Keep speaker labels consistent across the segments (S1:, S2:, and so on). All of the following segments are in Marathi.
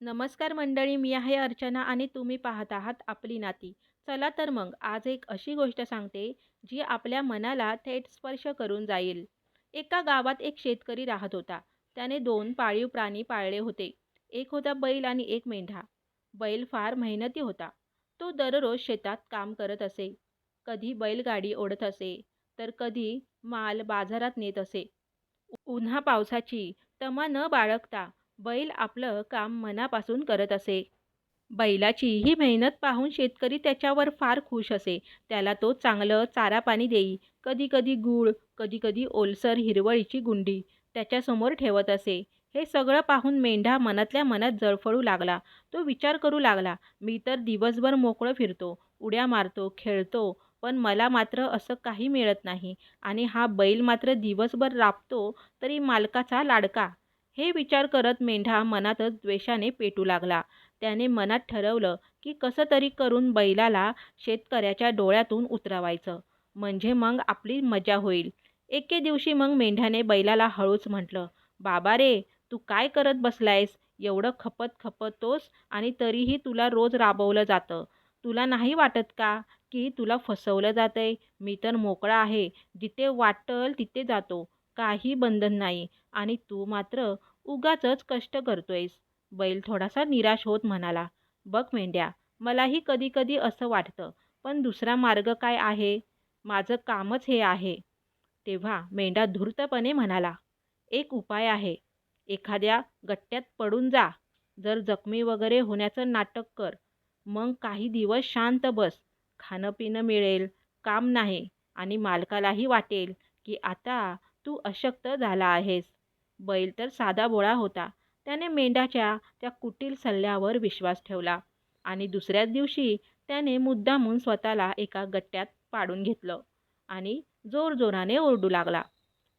S1: नमस्कार मंडळी मी आहे अर्चना आणि तुम्ही पाहत आहात आपली नाती. चला तर मग आज एक अशी गोष्ट सांगते जी आपल्या मनाला थेट स्पर्श करून जाईल. एका गावात एक शेतकरी राहत होता. त्याने दोन पाळीव प्राणी पाळले होते. एक होता बैल आणि एक मेंढा. बैल फार मेहनती होता. तो दररोज शेतात काम करत असे. कधी बैलगाडी ओढत असे तर कधी माल बाजारात नेत असे. उन्हा पावसाची तमा न बाळगता बैल आपलं काम मनापासून करत असे. बैलाची ही मेहनत पाहून शेतकरी त्याच्यावर फार खुश असे. त्याला तो चांगलं चारा पाणी देई. कधी कधी गूळ कधी कधी ओलसर हिरवळीची गुंडी त्याच्यासमोर ठेवत असे. हे सगळं पाहून मेंढा मनातल्या मनात जळफळू लागला. तो विचार करू लागला मी तर दिवसभर मोकळं फिरतो उड्या मारतो खेळतो पण मला मात्र असं काही मिळत नाही. आणि हा बैल मात्र दिवसभर राबतो तरी मालकाचा लाडका हे विचार करत मेंढा मनातच द्वेषाने पेटू लागला. त्याने मनात ठरवलं की कसं तरी करून बैलाला शेतकऱ्याच्या डोळ्यातून उतरवायचं. म्हणजे मग आपली मजा होईल. एके दिवशी मग मेंढ्याने बैलाला हळूच म्हटलं बाबा रे तू काय करत बसलायस? एवढं खपत खपतोस आणि तरीही तुला रोज राबवलं जातं. तुला नाही वाटत का की तुला फसवलं जातंय? मी तर मोकळा आहे. जिथे वाटल तिथे जातो. काही बंधन नाही आणि तू मात्र उगाचच कष्ट करतोयस. बैल थोडासा निराश होत म्हणाला बघ मेंढ्या मलाही कधी कधी असं वाटतं पण दुसरा मार्ग काय आहे? माझं कामच हे आहे. तेव्हा मेंढा धूर्तपणे म्हणाला एक उपाय आहे. एखाद्या गट्ट्यात पडून जा. जर जखमी वगैरे होण्याचं नाटक कर. मग काही दिवस शांत बस. खाणं पिणं मिळेल काम नाही आणि मालकालाही वाटेल की आता तू अशक्त झाला आहेस. बैल तर साधा बोळा होता. त्याने मेंढाच्या त्या कुटील सल्ल्यावर विश्वास ठेवला आणि दुसऱ्याच दिवशी त्याने मुद्दामून स्वतःला एका गट्ट्यात पाडून घेतलं आणि जोरजोराने ओरडू लागला.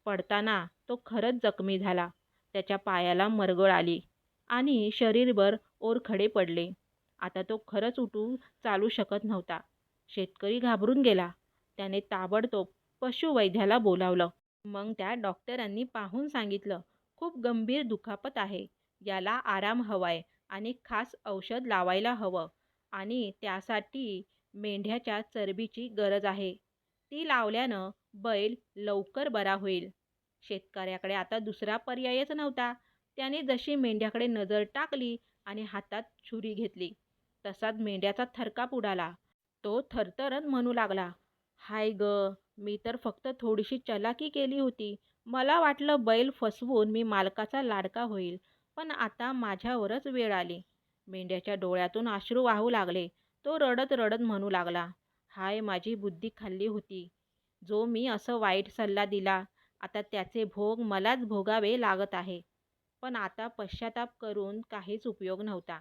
S1: पडताना तो खरंच जखमी झाला. त्याच्या पायाला मरगळ आली आणि शरीरभर ओरखडे पडले. आता तो खरंच उठू चालू शकत नव्हता. शेतकरी घाबरून गेला. त्याने ताबडतोब पशुवैद्याला बोलावलं. मग त्या डॉक्टरांनी पाहून सांगितलं खूप गंभीर दुखापत आहे. याला आराम हवाय आणि खास औषध लावायला हवं आणि त्यासाठी मेंढ्याच्या चरबीची गरज आहे. ती लावल्यानं बैल लवकर बरा होईल. शेतकऱ्याकडे आता दुसरा पर्यायच नव्हता. त्याने जशी मेंढ्याकडे नजर टाकली आणि हातात छुरी घेतली तसाच मेंढ्याचा थरकाप उडाला. तो थरथरत म्हणू लागला. हाय ग मी तर फक्त थोडीशी चलाकी केली होती. मला वाटलं बैल फसवून मी मालकाचा लाडका होईल पण आता माझ्यावरच वेळ आली. मेंढ्याच्या डोळ्यातून अश्रू वाहू लागले. तो रडत रडत म्हणू लागला हाय माझी बुद्धी खाल्ली होती. जो मी असं वाईट सल्ला दिला आता त्याचे भोग मलाच भोगावे लागत आहे. पण आता पश्चाताप करून काहीच उपयोग नव्हता.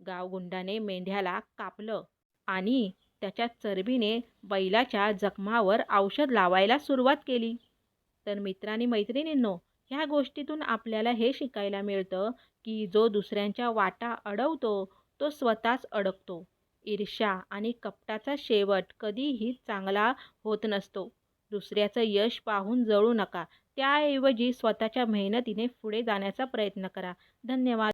S1: गावगुंडाने मेंढ्याला कापलं आणि त्याच्या चरबीने बैलाच्या जखमावर औषध लावायला सुरुवात केली. तर मित्रांनी मैत्रिणींनो ह्या गोष्टीतून आपल्याला हे शिकायला मिळतं की जो दुसऱ्यांच्या वाटा अडवतो तो स्वतःच अडकतो. ईर्ष्या आणि कपटाचा शेवट कधीही चांगला होत नसतो. दुसऱ्याचं यश पाहून जळू नका. त्याऐवजी स्वतःच्या मेहनतीने पुढे जाण्याचा प्रयत्न करा. धन्यवाद.